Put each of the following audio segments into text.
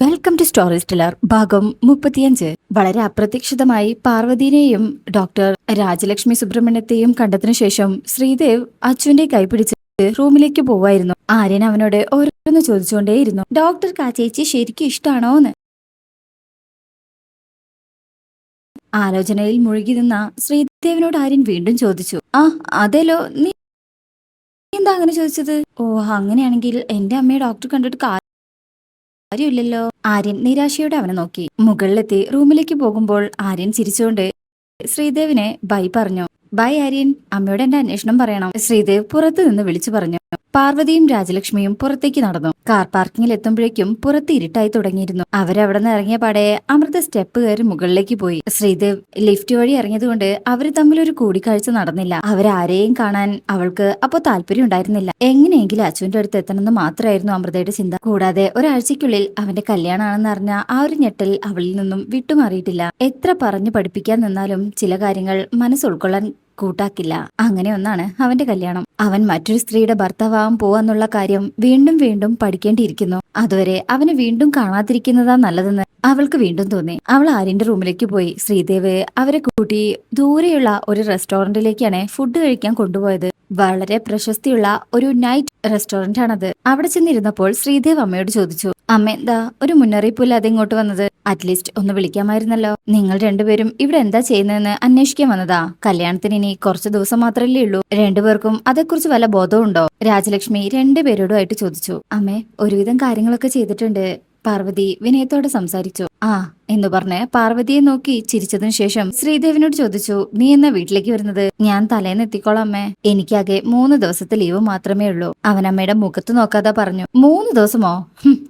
Welcome to story സ്റ്റിലർ ഭാഗം മുപ്പത്തിയഞ്ച്. വളരെ അപ്രതീക്ഷിതമായി പാർവതിനെയും ഡോക്ടർ രാജലക്ഷ്മി സുബ്രഹ്മണ്യത്തെയും കണ്ടതിനു ശേഷം ശ്രീദേവ് അച്ഛന്റെ കൈപിടിച്ച് റൂമിലേക്ക് പോവായിരുന്നു. ആര്യൻ അവനോട് ഓരോന്ന് ചോദിച്ചുകൊണ്ടേയിരുന്നു. ഡോക്ടർ കാച്ചേച്ചി ശരിക്കും ശരിക്കും ഇഷ്ടാണോന്ന്? ആലോചനയിൽ മുഴുകി നിന്ന ശ്രീദേവിനോട് ആര്യൻ വീണ്ടും ചോദിച്ചു. ആ അതേലോ നീ എന്താ അങ്ങനെ ചോദിച്ചത്? ഓ അങ്ങനെയാണെങ്കിൽ എന്റെ അമ്മയെ ഡോക്ടർ കണ്ടിട്ട് കാര്യമില്ലല്ലോ ആര്യൻ നിരാശയോടെ അവനെ നോക്കി. മുകളിലെത്തി റൂമിലേക്ക് പോകുമ്പോൾ ആര്യൻ ചിരിച്ചുകൊണ്ട് ശ്രീദേവിനെ ബൈ പറഞ്ഞു. ബൈ ആര്യൻ അമ്മയോട് എന്റെ അന്വേഷണം പറയണം. ശ്രീദേവ് പുറത്തു നിന്ന് വിളിച്ചു പറഞ്ഞു. പാർവതിയും രാജലക്ഷ്മിയും പുറത്തേക്ക് നടന്നു. കാർ പാർക്കിങ്ങിൽ എത്തുമ്പോഴേക്കും പുറത്ത് ഇരുട്ടായി തുടങ്ങിയിരുന്നു. അവരവിടെ നിന്ന് ഇറങ്ങിയ പാടെ അമൃത സ്റ്റെപ്പ് കയറി മുകളിലേക്ക് പോയി. ശ്രീദേവ് ലിഫ്റ്റ് വഴി ഇറങ്ങിയതുകൊണ്ട് അവർ തമ്മിൽ ഒരു കൂടിക്കാഴ്ച നടന്നില്ല. അവരാരെയും കാണാൻ അവൾക്ക് അപ്പോൾ താല്പര്യം ഉണ്ടായിരുന്നില്ല. എങ്ങനെയെങ്കിലും അച്ഛന്റെ അടുത്ത് എത്തണമെന്ന് മാത്രമായിരുന്നു അമൃതയുടെ ചിന്ത. കൂടാതെ ഒരാഴ്ചയ്ക്കുള്ളിൽ അവന്റെ കല്യാണമാണെന്ന് അറിഞ്ഞ ആ ഒരു ഞെട്ടൽ അവളിൽ നിന്നും വിട്ടുമാറിയിട്ടില്ല. എത്ര പറഞ്ഞു പഠിപ്പിക്കാൻ നിന്നാലും ചില കാര്യങ്ങൾ മനസ്സ് ഉൾക്കൊള്ളാൻ കൂട്ടാക്കില്ല. അങ്ങനെ ഒന്നാണ് അവന്റെ കല്യാണം. അവൻ മറ്റൊരു സ്ത്രീയുടെ ഭർത്താവാകാൻ പോവാന്നുള്ള കാര്യം വീണ്ടും വീണ്ടും പഠിക്കേണ്ടിയിരിക്കുന്നു. അതുവരെ അവനെ വീണ്ടും കാണാതിരിക്കുന്നതാ നല്ലതെന്ന് അവൾക്ക് വീണ്ടും തോന്നി. അവൾ ആര്യന്റെ റൂമിലേക്ക് പോയി. ശ്രീദേവ് അവരെ കൂട്ടി ദൂരെയുള്ള ഒരു റെസ്റ്റോറന്റിലേക്കാണ് ഫുഡ് കഴിക്കാൻ കൊണ്ടുപോയത്. വളരെ പ്രശസ്തിയുള്ള ഒരു നൈറ്റ് റെസ്റ്റോറന്റ് ആണത് അവിടെ ചെന്നിരുന്നപ്പോൾ ശ്രീദേവ് അമ്മയോട് ചോദിച്ചു അമ്മ എന്താ ഒരു മുന്നറിയിപ്പില്ലാതെ ഇങ്ങോട്ട് വന്നത്? അറ്റ്ലീസ്റ്റ് ഒന്ന് വിളിക്കാമായിരുന്നല്ലോ. നിങ്ങൾ രണ്ടുപേരും ഇവിടെ എന്താ ചെയ്യുന്നതെന്ന് അന്വേഷിക്കാൻ വന്നതാ. കല്യാണത്തിന് ഇനി കുറച്ച് ദിവസം മാത്രമല്ലേ ഉള്ളൂ. രണ്ടുപേർക്കും അതേക്കുറിച്ച് വല്ല ബോധമുണ്ടോ രാജലക്ഷ്മി രണ്ടുപേരോടുമായിട്ട് ചോദിച്ചു. അമ്മേ ഒരുവിധം കാര്യങ്ങളൊക്കെ ചെയ്തിട്ടുണ്ട്. പാർവതി വിനയത്തോടെ സംസാരിച്ചു. ആ എന്ന് പറഞ്ഞ് പാർവതിയെ നോക്കി ചിരിച്ചതിനു ശേഷം ശ്രീദേവിനോട് ചോദിച്ചു നീ എന്നാ വീട്ടിലേക്ക് വരുന്നത്? ഞാൻ തലേന്ന് എത്തിക്കോളാം അമ്മേ. എനിക്കാകെ മൂന്ന് ദിവസത്തെ ലീവ് മാത്രമേ ഉള്ളൂ. അവൻ അമ്മയുടെ മുഖത്ത് നോക്കാതെ പറഞ്ഞു മൂന്ന് ദിവസമോ?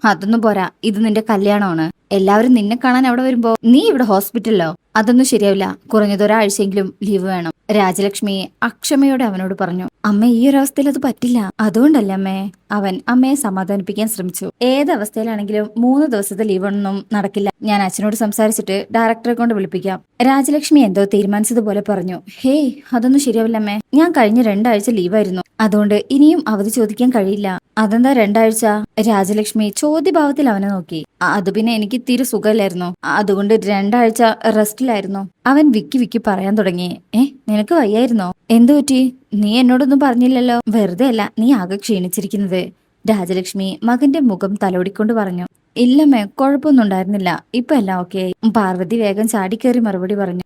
അതൊന്നും പോരാ. ഇത് നിന്റെ കല്യാണമാണ്. എല്ലാവരും നിന്നെ കാണാൻ അവിടെ വരുമ്പോ നീ ഇവിടെ ഹോസ്പിറ്റലിലോ? അതൊന്നും ശരിയാവില്ല. കുറഞ്ഞത് ഒരാഴ്ചയെങ്കിലും ലീവ് വേണം. രാജലക്ഷ്മി അക്ഷമയോടെ അവനോട് പറഞ്ഞു അമ്മ ഈ ഒരു അവസ്ഥയിൽ അത് പറ്റില്ല. അതുകൊണ്ടല്ല അമ്മേ? അവൻ അമ്മയെ സമാധാനിപ്പിക്കാൻ ശ്രമിച്ചു. ഏതവസ്ഥയിലാണെങ്കിലും മൂന്ന് ദിവസത്തെ ലീവ് ഒന്നും നടക്കില്ല. ഞാൻ അച്ഛനോട് സംസാരിച്ചിട്ട് ഡയറക്ടറെ കൊണ്ട് വിളിപ്പിക്കാം. രാജലക്ഷ്മി എന്തോ തീരുമാനിച്ചതുപോലെ പറഞ്ഞു ഹേയ് അതൊന്നും ശരിയാവില്ല അമ്മേ. ഞാൻ കഴിഞ്ഞ രണ്ടാഴ്ച ലീവായിരുന്നു അതുകൊണ്ട് ഇനിയും അവധി ചോദിക്കാൻ കഴിയില്ല. അതെന്താ രണ്ടാഴ്ച? രാജലക്ഷ്മി ചോദ്യഭാവത്തിൽ അവനെ നോക്കി. "അ- അത് പിന്നെ എനിക്ക് തീരെ സുഖമില്ലായിരുന്നു. അതുകൊണ്ട് രണ്ടാഴ്ച റെസ്റ്റിലായിരുന്നു. അവൻ വിക്കി വിക്കി പറയാൻ തുടങ്ങി. ഏ നിനക്ക് വയ്യായിരുന്നോ? എന്തു പറ്റി? നീ എന്നോടൊന്നും പറഞ്ഞില്ലല്ലോ. വെറുതെ അല്ല നീ ആകെ ക്ഷീണിച്ചിരിക്കുന്നത്. രാജലക്ഷ്മി മകന്റെ മുഖം തലോടിക്കൊണ്ട് പറഞ്ഞു. ഇല്ലമ്മേ കുഴപ്പമൊന്നും ഉണ്ടായിരുന്നില്ല. ഇപ്പൊ എല്ലാം ഓക്കെ പാർവതി വേഗം ചാടിക്കേറി മറുപടി പറഞ്ഞു.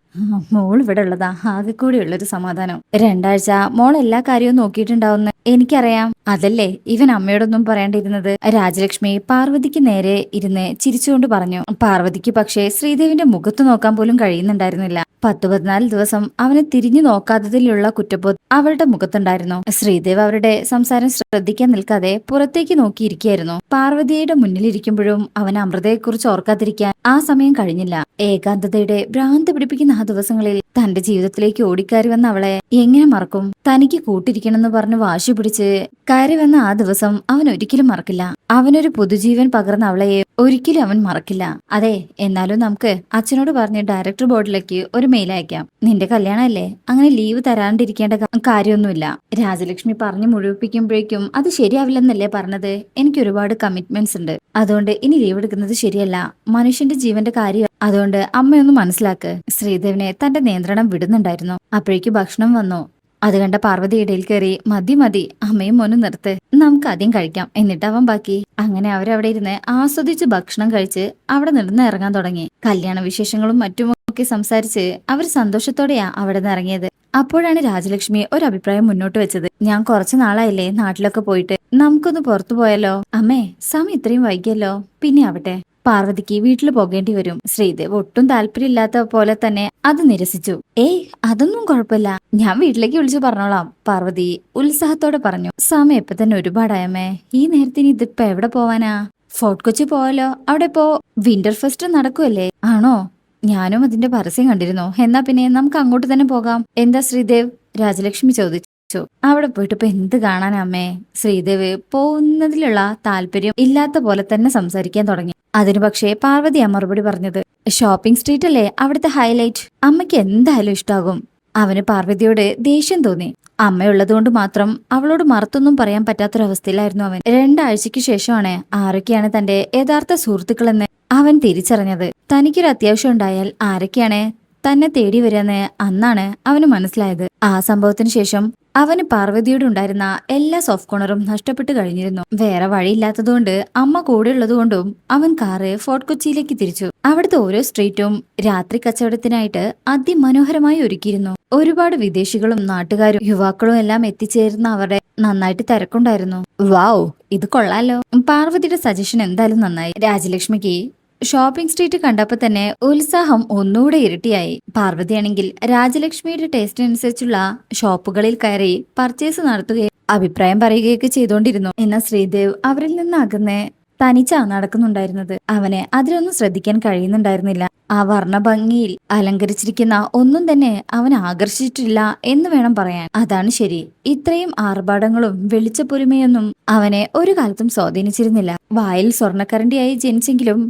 മോൾ ഇവിടെ ഉള്ളതാ. ആകെ കൂടിയുള്ളൊരു സമാധാനം. രണ്ടാഴ്ച മോൾ എല്ലാ കാര്യവും നോക്കിയിട്ടുണ്ടാവുന്ന എനിക്കറിയാം. അതല്ലേ ഇവൻ അമ്മയോടൊന്നും പറയാണ്ടിരുന്നത്? രാജലക്ഷ്മി പാർവതിക്ക് നേരെ ഇരുന്ന് ചിരിച്ചുകൊണ്ട് പറഞ്ഞു. പാർവതിക്ക് പക്ഷേ ശ്രീദേവിന്റെ മുഖത്ത് നോക്കാൻ പോലും കഴിയുന്നുണ്ടായിരുന്നില്ല. പത്തു പതിനാല് ദിവസം അവനെ തിരിഞ്ഞു നോക്കാത്തതിലുള്ള കുറ്റബോധം അവളുടെ മുഖത്തുണ്ടായിരുന്നു. ശ്രീദേവ് അവരുടെ സംസാരം ശ്രദ്ധിക്കാൻ നിൽക്കാതെ പുറത്തേക്ക് നോക്കിയിരിക്കുകയായിരുന്നു. പാർവതിയുടെ മുന്നിലിരിക്കുമ്പോഴും അവൻ അമൃതയെക്കുറിച്ച് ഓർക്കാതിരിക്കാൻ ആ സമയം കഴിഞ്ഞില്ല. ഏകാന്തതയുടെ ഭ്രാന്ത് പിടിപ്പിക്കുന്ന ആ ദിവസങ്ങളിൽ തന്റെ ജീവിതത്തിലേക്ക് ഓടിക്കയറി വന്ന അവളെ എങ്ങനെ മറക്കും? തനിക്ക് കൂട്ടിരിക്കണമെന്ന് പറഞ്ഞ് വാശി പിടിച്ച് കയറി വന്ന ആ ദിവസം അവൻ ഒരിക്കലും മറക്കില്ല. അവനൊരു പുതുജീവൻ പകർന്ന അവളെ ഒരിക്കലും അവൻ മറക്കില്ല. അതെ എന്നാലും നമുക്ക് അച്ഛനോട് പറഞ്ഞ് ഡയറക്ടർ ബോർഡിലേക്ക് ഒരു മെയിൽ അയക്കാം. നിന്റെ കല്യാണമല്ലേ? അങ്ങനെ ലീവ് തരാണ്ടിരിക്കേണ്ട കാര്യമൊന്നുമില്ല. രാജലക്ഷ്മി പറഞ്ഞു മുഴുവിപ്പിക്കുമ്പോഴേക്കും അത് ശരിയാവില്ലെന്നല്ലേ പറഞ്ഞത്? എനിക്ക് ഒരുപാട് കമ്മിറ്റ്മെന്റ്സ് ഉണ്ട്. അതുകൊണ്ട് ഇനി ലീവ് എടുക്കുന്നത് ശരിയല്ല. മനുഷ്യന്റെ ജീവന്റെ കാര്യം അതുകൊണ്ട് അമ്മയൊന്ന് മനസ്സിലാക്ക്. ശ്രീദേവിനെ തന്റെ നിയന്ത്രണം വിടുന്നുണ്ടായിരുന്നു. അപ്പോഴേക്ക് ഭക്ഷണം വന്നു. അത് കണ്ട പാർവതി ഇടയിൽ കയറി മതി മതി അമ്മയും മോനും നിർത്ത്. നമുക്ക് ആദ്യം കഴിക്കാം. എന്നിട്ട് അവൻ ബാക്കി. അങ്ങനെ അവരവിടെ ഇരുന്ന് ആസ്വദിച്ച് ഭക്ഷണം കഴിച്ച് അവിടെ നിന്ന് ഇറങ്ങാൻ തുടങ്ങി. കല്യാണ വിശേഷങ്ങളും മറ്റുമൊക്കെ സംസാരിച്ച് അവർ സന്തോഷത്തോടെയാ അവിടെ നിന്ന് ഇറങ്ങിയത്. അപ്പോഴാണ് രാജലക്ഷ്മി ഒരു അഭിപ്രായം മുന്നോട്ട് വെച്ചത്. ഞാൻ കുറച്ചു നാളായില്ലേ നാട്ടിലൊക്കെ പോയിട്ട്? നമുക്കൊന്ന് പുറത്തു പോയാലോ? അമ്മേ സമയം ഇത്രയും വൈകിയല്ലോ. പിന്നെ ആവട്ടെ. പാർവതിക്ക് വീട്ടിൽ പോകേണ്ടി വരും. ശ്രീദേവ് ഒട്ടും താല്പര്യമില്ലാത്ത പോലെ തന്നെ അത് നിരസിച്ചു. ഏയ് അതൊന്നും കുഴപ്പമില്ല. ഞാൻ വീട്ടിലേക്ക് വിളിച്ചു പറഞ്ഞോളാം. പാർവതി ഉത്സാഹത്തോടെ പറഞ്ഞു. സമയം ഇപ്പൊ തന്നെ ഒരുപാടായമേ ഈ നേരത്തിന് ഇതിപ്പോ എവിടെ പോവാനാ? ഫോർട്ട് കൊച്ചി പോവാലോ? അവിടെ ഇപ്പോ വിന്റർ ഫെസ്റ്റ് നടക്കുമല്ലേ ആണോ? ഞാനും അതിന്റെ പരസ്യം കണ്ടിരുന്നു. എന്നാ പിന്നെ നമുക്ക് അങ്ങോട്ട് തന്നെ പോകാം. എന്താ ശ്രീദേവ്? രാജലക്ഷ്മി ചോദിച്ചു. അവിടെ പോയിട്ട് ഇപ്പൊ എന്ത് കാണാനാ അമ്മേ? ശ്രീദേവ് പോകുന്നതിലുള്ള താല്പര്യം ഇല്ലാത്ത പോലെ തന്നെ സംസാരിക്കാൻ തുടങ്ങി. അതിനു പക്ഷേ പാർവതിയാ മറുപടി പറഞ്ഞത്. ഷോപ്പിംഗ് സ്ട്രീറ്റ് അല്ലേ? അവിടുത്തെ ഹൈലൈറ്റ്. അമ്മയ്ക്ക് എന്തായാലും ഇഷ്ടാകും. അവന് പാർവതിയോട് ദേഷ്യം തോന്നി. അമ്മയുള്ളതുകൊണ്ട് മാത്രം അവളോട് മറുത്തൊന്നും പറയാൻ പറ്റാത്തൊരവസ്ഥയിലായിരുന്നു അവൻ. രണ്ടാഴ്ചയ്ക്ക് ശേഷമാണ് ആരൊക്കെയാണ് തന്റെ യഥാർത്ഥ സുഹൃത്തുക്കളെന്ന് അവൻ തിരിച്ചറിഞ്ഞത്. തനിക്കൊരു അത്യാവശ്യം ഉണ്ടായാൽ ആരൊക്കെയാണ് തന്നെ തേടി വരികയെന്ന് അന്നാണ് അവന് മനസ്സിലായത്. ആ സംഭവത്തിന് ശേഷം അവന് പാർവതിയോട് ഉണ്ടായിരുന്ന എല്ലാ സോഫ്റ്റ് കോർണറും നഷ്ടപ്പെട്ടു കഴിഞ്ഞിരുന്നു. വേറെ വഴിയില്ലാത്തതുകൊണ്ട് അമ്മ കൂടെ ഉള്ളതുകൊണ്ടും അവൻ കാറ് ഫോർട്ട് കൊച്ചിയിലേക്ക് തിരിച്ചു. അവിടുത്തെ ഓരോ സ്ട്രീറ്റും രാത്രി കച്ചവടത്തിനായിട്ട് അതിമനോഹരമായി ഒരുക്കിയിരുന്നു. ഒരുപാട് വിദേശികളും നാട്ടുകാരും യുവാക്കളും എല്ലാം എത്തിച്ചേരുന്ന അവരുടെ നന്നായിട്ട് തിരക്കുണ്ടായിരുന്നു. വാവ് ഇത് കൊള്ളാലോ. പാർവതിയുടെ സജഷൻ എന്തായാലും നന്നായി. രാജലക്ഷ്മിക്ക് ഷോപ്പിംഗ് സ്ട്രീറ്റ് കണ്ടപ്പോ തന്നെ ഉത്സാഹം ഒന്നുകൂടെ ഇരട്ടിയായി. പാർവതിയാണെങ്കിൽ രാജലക്ഷ്മിയുടെ ടേസ്റ്റിനനുസരിച്ചുള്ള ഷോപ്പുകളിൽ കയറി പർച്ചേസ് നടത്തുകയും അഭിപ്രായം പറയുകയൊക്കെ ചെയ്തുകൊണ്ടിരുന്നു എന്നാൽ ശ്രീദേവ് അവരിൽ നിന്ന് അകന്ന് തനിച്ചാ നടക്കുന്നുണ്ടായിരുന്നത്. അവനെ അതിലൊന്നും ശ്രദ്ധിക്കാൻ കഴിയുന്നുണ്ടായിരുന്നില്ല. ആ വർണഭംഗിയിൽ അലങ്കരിച്ചിരിക്കുന്ന ഒന്നും തന്നെ അവൻ ആകർഷിച്ചിട്ടില്ല എന്ന് വേണം പറയാൻ. അതാണ് ശരി. ഇത്രയും ആർഭാടങ്ങളും വെളിച്ചപ്പൊരുമയൊന്നും അവനെ ഒരു കാലത്തും സ്വാധീനിച്ചിരുന്നില്ല. വായിൽ സ്വർണക്കരണ്ടിയായി ജനിച്ചെങ്കിലും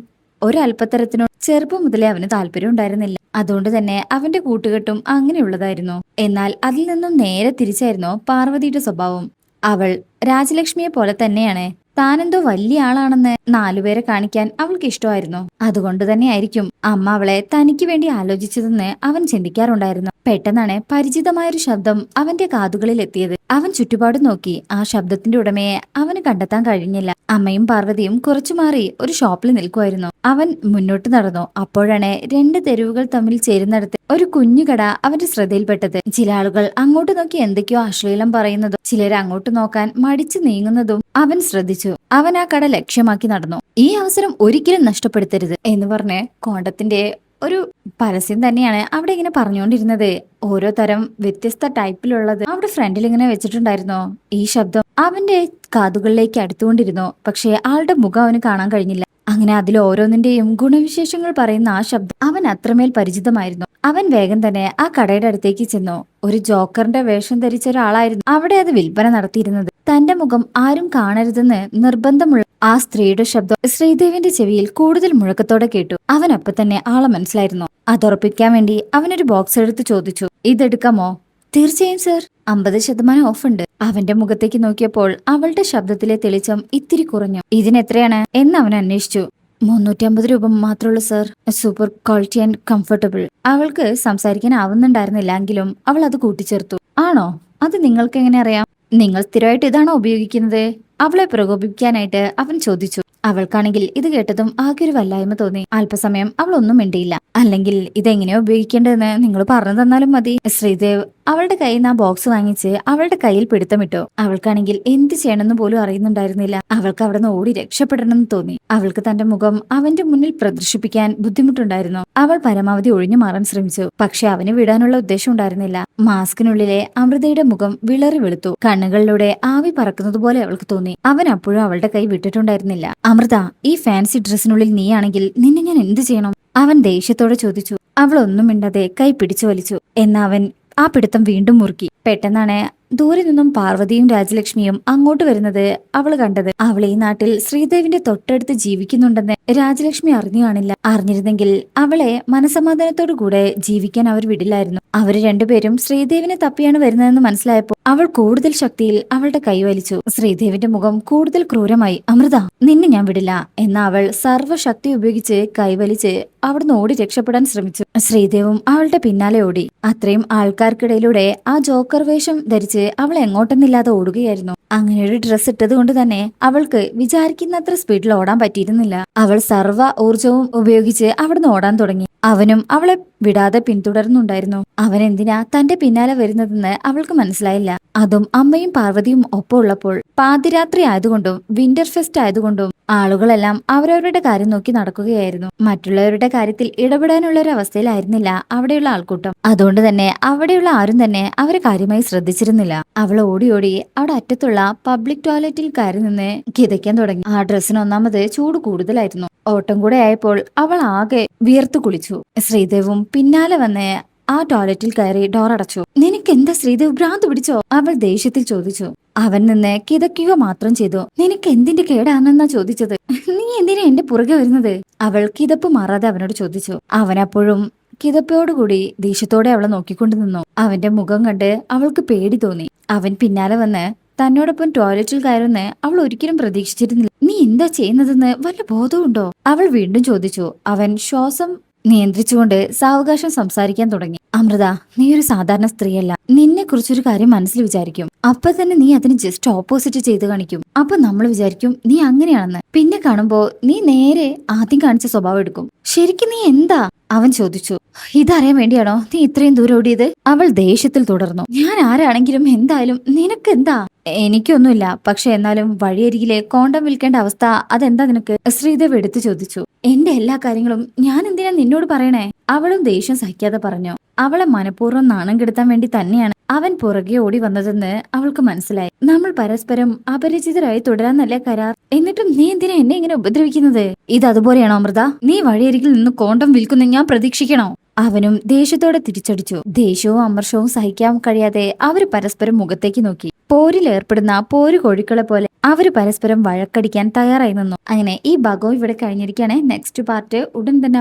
ഒരല്പത്തരത്തിനോട് ചെറുപ്പം മുതലേ അവന് താല്പര്യം ഉണ്ടായിരുന്നില്ല. അതുകൊണ്ട് തന്നെ അവന്റെ കൂട്ടുകെട്ടും അങ്ങനെയുള്ളതായിരുന്നു. എന്നാൽ അതിൽ നിന്നും നേരെ തിരിച്ചായിരുന്നു പാർവതിയുടെ സ്വഭാവം. അവൾ രാജലക്ഷ്മിയെ പോലെ തന്നെയാണ്. താനെന്തോ വലിയ ആളാണെന്ന് നാലുപേരെ കാണിക്കാൻ അവൾക്ക് ഇഷ്ടമായിരുന്നു. അതുകൊണ്ട് തന്നെയായിരിക്കും അമ്മ അവളെ തനിക്ക് വേണ്ടി ആലോചിച്ചതെന്ന് അവൻ ചിന്തിക്കാറുണ്ടായിരുന്നു. പെട്ടെന്നാണ് പരിചിതമായൊരു ശബ്ദം അവന്റെ കാതുകളിൽ എത്തിയത് അവൻ ചുറ്റുപാട് നോക്കി. ആ ശബ്ദത്തിന്റെ ഉടമയെ അവന് കണ്ടെത്താൻ കഴിഞ്ഞില്ല. അമ്മയും പാർവതിയും കുറച്ചു മാറി ഒരു ഷോപ്പിൽ നിൽക്കുമായിരുന്നു. അവൻ മുന്നോട്ട് നടന്നു. അപ്പോഴാണ് രണ്ട് തെരുവുകൾ തമ്മിൽ ചേരുന്നിടത്ത് ഒരു കുഞ്ഞുകട അവന്റെ ശ്രദ്ധയിൽപ്പെട്ടത്. ചില ആളുകൾ അങ്ങോട്ട് നോക്കി എന്തൊക്കെയോ അശ്ലീലം പറയുന്നതും ചിലർ അങ്ങോട്ട് നോക്കാൻ മടിച്ചു നീങ്ങുന്നതും അവൻ ശ്രദ്ധിച്ചു. അവൻ ആ കട ലക്ഷ്യമാക്കി നടന്നു. ഈ അവസരം ഒരിക്കലും നഷ്ടപ്പെടുത്തരുത് എന്ന് പറഞ്ഞ് കോണ്ടത്തിന്റെ ഒരു പരസ്യം തന്നെയാണ് അവിടെ ഇങ്ങനെ പറഞ്ഞുകൊണ്ടിരുന്നത്. ഓരോ തരം വ്യത്യസ്ത ടൈപ്പിലുള്ളത് അവിടെ ഫ്രണ്ടിൽ ഇങ്ങനെ വെച്ചിട്ടുണ്ടായിരുന്നു. ഈ ശബ്ദം അവന്റെ കാതുകളിലേക്ക് അടുത്തുകൊണ്ടിരുന്നു. പക്ഷേ ആളുടെ മുഖം അവന് കാണാൻ കഴിഞ്ഞില്ല. അങ്ങനെ അതിൽ ഓരോന്നിന്റെയും ഗുണവിശേഷങ്ങൾ പറയുന്ന ആ ശബ്ദം അവൻ അത്രമേൽ പരിചിതമായിരുന്നു. അവൻ വേഗം തന്നെ ആ കടയുടെ അടുത്തേക്ക് ചെന്നു. ഒരു ജോക്കറിന്റെ വേഷം ധരിച്ച ഒരാളായിരുന്നു അവിടെ അത് വിൽപ്പന നടത്തിയിരുന്നത്. തന്റെ മുഖം ആരും കാണരുതെന്ന് നിർബന്ധമുള്ള ആ സ്ത്രീയുടെ ശബ്ദം ശ്രീദേവിന്റെ ചെവിയിൽ കൂടുതൽ മുഴക്കത്തോടെ കേട്ടു. അവൻ അപ്പൊ തന്നെ ആളെ മനസ്സിലായിരുന്നു. അതുറപ്പിക്കാൻ വേണ്ടി അവനൊരു ബോക്സ് എടുത്ത് ചോദിച്ചു. ഇതെടുക്കാമോ? തീർച്ചയായും സർ. അമ്പത് ശതമാനം ഉണ്ട് അവന്റെ മുഖത്തേക്ക് നോക്കിയപ്പോൾ അവളുടെ ശബ്ദത്തിലെ തെളിച്ചം ഇത്തിരി കുറഞ്ഞു. ഇതിനെത്രയാണ്? എന്ന് അവൻ അന്വേഷിച്ചു. മുന്നൂറ്റി അമ്പത് രൂപ മാത്രമുള്ളൂ sir. Super quality and comfortable. അവൾക്ക് സംസാരിക്കാൻ ആവുന്നുണ്ടായിരുന്നില്ല എങ്കിലും അവൾ അത് കൂട്ടിച്ചേർത്തു. ആണോ? അത് നിങ്ങൾക്ക് എങ്ങനെ അറിയാം? നിങ്ങൾ സ്ഥിരമായിട്ട് ഇതാണോ ഉപയോഗിക്കുന്നത്? അവളെ പ്രകോപിപ്പിക്കാനായിട്ട് അവൻ ചോദിച്ചു. അവൾക്കാണെങ്കിൽ ഇത് കേട്ടതും ആകെ ഒരു വല്ലായ്മ തോന്നി. അല്പസമയം അവൾ ഒന്നും മിണ്ടിയില്ല. അല്ലെങ്കിൽ ഇതെങ്ങനെയാ ഉപയോഗിക്കേണ്ടതെന്ന് നിങ്ങൾ പറഞ്ഞു തന്നാലും മതി. ശ്രീദേവ് അവളുടെ കയ്യിൽ നിന്ന് ആ ബോക്സ് വാങ്ങിച്ച് അവളുടെ കയ്യിൽ പിടുത്തമിട്ടു അവൾക്കാണെങ്കിൽ എന്ത് ചെയ്യണമെന്ന് പോലും അറിയുന്നുണ്ടായിരുന്നില്ല. അവൾക്ക് അവിടെ നിന്ന് ഓടി രക്ഷപ്പെടണമെന്ന് തോന്നി. അവൾക്ക് തന്റെ മുഖം അവന്റെ മുന്നിൽ പ്രദർശിപ്പിക്കാൻ ബുദ്ധിമുട്ടുണ്ടായിരുന്നു. അവൾ പരമാവധി ഒഴിഞ്ഞു മാറാൻ ശ്രമിച്ചു. പക്ഷെ അവന് വിടാനുള്ള ഉദ്ദേശം ഉണ്ടായിരുന്നില്ല. മാസ്കിനുള്ളിലെ അമൃതയുടെ മുഖം വിളറി വെളുത്തു. കണ്ണുകളിലൂടെ ആവി പറക്കുന്നത് പോലെ അവൾക്ക് തോന്നി. അവൻ അപ്പോഴും അവളുടെ കൈ വിട്ടിട്ടുണ്ടായിരുന്നില്ല. അമൃത ഈ ഫാൻസി ഡ്രസ്സിനുള്ളിൽ നീയാണെങ്കിൽ നിന്നെ ഞാൻ എന്തു ചെയ്യണം? അവൻ ദേഷ്യത്തോടെ ചോദിച്ചു. അവൾ ഒന്നും മിണ്ടാതെ കൈ പിടിച്ചു വലിച്ചു. എന്നാ അവൻ ആ പിടുത്തം വീണ്ടും മുറുക്കി. പെട്ടെന്നാണ് ദൂരെ നിന്നും പാർവതിയും രാജലക്ഷ്മിയും അങ്ങോട്ട് വരുന്നത് അവൾ കണ്ടത്. അവൾ ഈ നാട്ടിൽ ശ്രീദേവിന്റെ തൊട്ടടുത്ത് ജീവിക്കുന്നുണ്ടെന്ന് രാജലക്ഷ്മി അറിഞ്ഞു കാണില്ല. അറിഞ്ഞിരുന്നെങ്കിൽ അവളെ മനസമാധാനത്തോടു കൂടെ ജീവിക്കാൻ അവർ വിടില്ലായിരുന്നു. അവർ രണ്ടുപേരും ശ്രീദേവിനെ തപ്പിയാണ് വരുന്നതെന്ന് മനസ്സിലായപ്പോൾ അവൾ കൂടുതൽ ശക്തിയിൽ അവളുടെ കൈവലിച്ചു ശ്രീദേവിന്റെ മുഖം കൂടുതൽ ക്രൂരമായി അമൃത നിന്നെ ഞാൻ വിടില്ല എന്ന അവൾ സർവശക്തി ഉപയോഗിച്ച് കൈവലിച്ച് അവിടുന്ന് ഓടി രക്ഷപ്പെടാൻ ശ്രമിച്ചു. ശ്രീദേവും അവളുടെ പിന്നാലെ ഓടി. അത്രയും ആൾക്കാർക്കിടയിലൂടെ ആ ജോക്കർ വേഷം ധരിച്ച് അവൾ എങ്ങോട്ടെന്നില്ലാതെ ഓടുകയായിരുന്നു. അങ്ങനെ ഒരു ഡ്രസ് ഇട്ടത് കൊണ്ട് തന്നെ അവൾക്ക് വിചാരിക്കുന്നത്ര സ്പീഡിൽ ഓടാൻ പറ്റിയിരുന്നില്ല. അവൾ സർവ ഊർജവും ഉപയോഗിച്ച് അവിടുന്ന് ഓടാൻ തുടങ്ങി. അവനും അവളെ വിടാതെ പിന്തുടർന്നുണ്ടായിരുന്നു. അവൻ എന്തിനാ തന്റെ പിന്നാലെ വരുന്നതെന്ന് അവൾക്ക് മനസ്സിലായില്ല. അതും അമ്മയും പാർവതിയും ഒപ്പം ഉള്ളപ്പോൾ പാതിരാത്രി ആയതുകൊണ്ടും വിന്റർ ഫെസ്റ്റ് ആയതുകൊണ്ടും ആളുകളെല്ലാം അവരവരുടെ കാര്യം നോക്കി നടക്കുകയായിരുന്നു. മറ്റുള്ളവരുടെ കാര്യത്തിൽ ഇടപെടാനുള്ള ഒരു അവസ്ഥയിലായിരുന്നില്ല അവിടെയുള്ള ആൾക്കൂട്ടം. അതുകൊണ്ട് തന്നെ അവിടെയുള്ള ആരും തന്നെ അവരെ കാര്യമായി ശ്രദ്ധിച്ചിരുന്നില്ല. അവൾ ഓടി ഓടി അവിടെ അറ്റത്തുള്ള പബ്ലിക് ടോയ്ലറ്റിൽ കയറി നിന്ന് കിതയ്ക്കാൻ തുടങ്ങി. ആ ഡ്രസ്സിന് ഒന്നാമത് ചൂട് കൂടുതലായിരുന്നു. ഓട്ടം കൂടെ ആയപ്പോൾ അവൾ ആകെ വിയർത്തു കുളിച്ചു. ശ്രീദേവും പിന്നാലെ വന്ന് ആ ടോയ്ലറ്റിൽ കയറി ഡോർ അടച്ചു. നിനക്ക് എന്താ ശ്രീദേവ്? ഭ്രാന്ത് പിടിച്ചോ? അവൾ ദേഷ്യത്തിൽ ചോദിച്ചു. അവൻ നിന്ന് കിതയ്ക്കുക മാത്രം ചെയ്തു. നിനക്ക് എന്തിന്റെ കേടാണെന്നാ ചോദിച്ചത്? നീ എന്തിനാ എന്റെ പുറകെ വരുന്നത്? അവൾ കിതപ്പ് മാറാതെ അവനോട് ചോദിച്ചു. അവനപ്പോഴും കിതപ്പോടുകൂടി ദേഷ്യത്തോടെ അവളെ നോക്കിക്കൊണ്ടു നിന്നു. അവന്റെ മുഖം കണ്ട് അവൾക്ക് പേടി തോന്നി. അവൻ പിന്നാലെ വന്ന് തന്നോടൊപ്പം ടോയ്ലറ്റിൽ കയറുന്ന് അവൾ ഒരിക്കലും പ്രതീക്ഷിച്ചിരുന്നില്ല. നീ എന്താ ചെയ്യുന്നതെന്ന് വല്ല ബോധമുണ്ടോ അവൾ വീണ്ടും ചോദിച്ചു. അവൻ ശ്വാസം നിയന്ത്രിച്ചുകൊണ്ട് സാവകാശം സംസാരിക്കാൻ തുടങ്ങി. അമൃത നീ ഒരു സാധാരണ സ്ത്രീയല്ല. നിന്നെ കുറിച്ചൊരു കാര്യം മനസ്സിൽ വിചാരിക്കും. അപ്പൊ തന്നെ നീ അതിന് ജസ്റ്റ് ഓപ്പോസിറ്റ് ചെയ്ത് കാണിക്കും. അപ്പൊ നമ്മൾ വിചാരിക്കും നീ അങ്ങനെയാണെന്ന്. പിന്നെ കാണുമ്പോ നീ നേരെ ആദ്യം കാണിച്ച സ്വഭാവം എടുക്കും. ശരിക്കും നീ എന്താ? അവൻ ചോദിച്ചു. ഇതറിയാൻ വേണ്ടിയാണോ നീ ഇത്രയും ദൂരം ഓടിയത്? അവൾ ദേഷ്യത്തിൽ തുടർന്നു. ഞാൻ ആരാണെങ്കിലും എന്തായാലും നിനക്കെന്താ എനിക്കൊന്നുമില്ല. പക്ഷെ എന്നാലും വഴിയരികിലെ കോണ്ടം വിൽക്കേണ്ട അവസ്ഥ അതെന്താ നിനക്ക്? ശ്രീദേവ് എടുത്തു ചോദിച്ചു. എന്റെ എല്ലാ കാര്യങ്ങളും ഞാൻ എന്തിനാ നിന്നോട് പറയണേ? അവളും ദേഷ്യം സഹിക്കാതെ പറഞ്ഞു. അവളെ മനഃപൂർവം നാണം കെടുത്താൻ വേണ്ടി തന്നെയാണ് അവൻ പുറകെ ഓടി വന്നതെന്ന് അവൾക്ക് മനസ്സിലായി. നമ്മൾ പരസ്പരം അപരിചിതരായി തുടരാന്നല്ലേ കരാർ? എന്നിട്ടും നീ എന്തിനാ എന്നെ ഇങ്ങനെ ഉപദ്രവിക്കുന്നത്? ഇത് അതുപോലെയാണോ അമൃത? നീ വഴിയരികിൽ നിന്ന് കോണ്ടം വിൽക്കുന്ന ഞാൻ പ്രതീക്ഷിക്കണോ? അവനും ദേഷ്യത്തോടെ തിരിച്ചടിച്ചു. ദേഷ്യവും അമർഷവും സഹിക്കാൻ കഴിയാതെ അവർ പരസ്പരം മുഖത്തേക്ക് നോക്കി. പോരിൽ പോര് പോരു കോഴിക്കളെ പോലെ അവർ പരസ്പരം വഴക്കടിക്കാൻ തയ്യാറായി നിന്നു. അങ്ങനെ ഈ ഭാഗവും ഇവിടെ കഴിഞ്ഞിരിക്കുകയാണ്. നെക്സ്റ്റ് പാർട്ട് ഉടൻ തന്നെ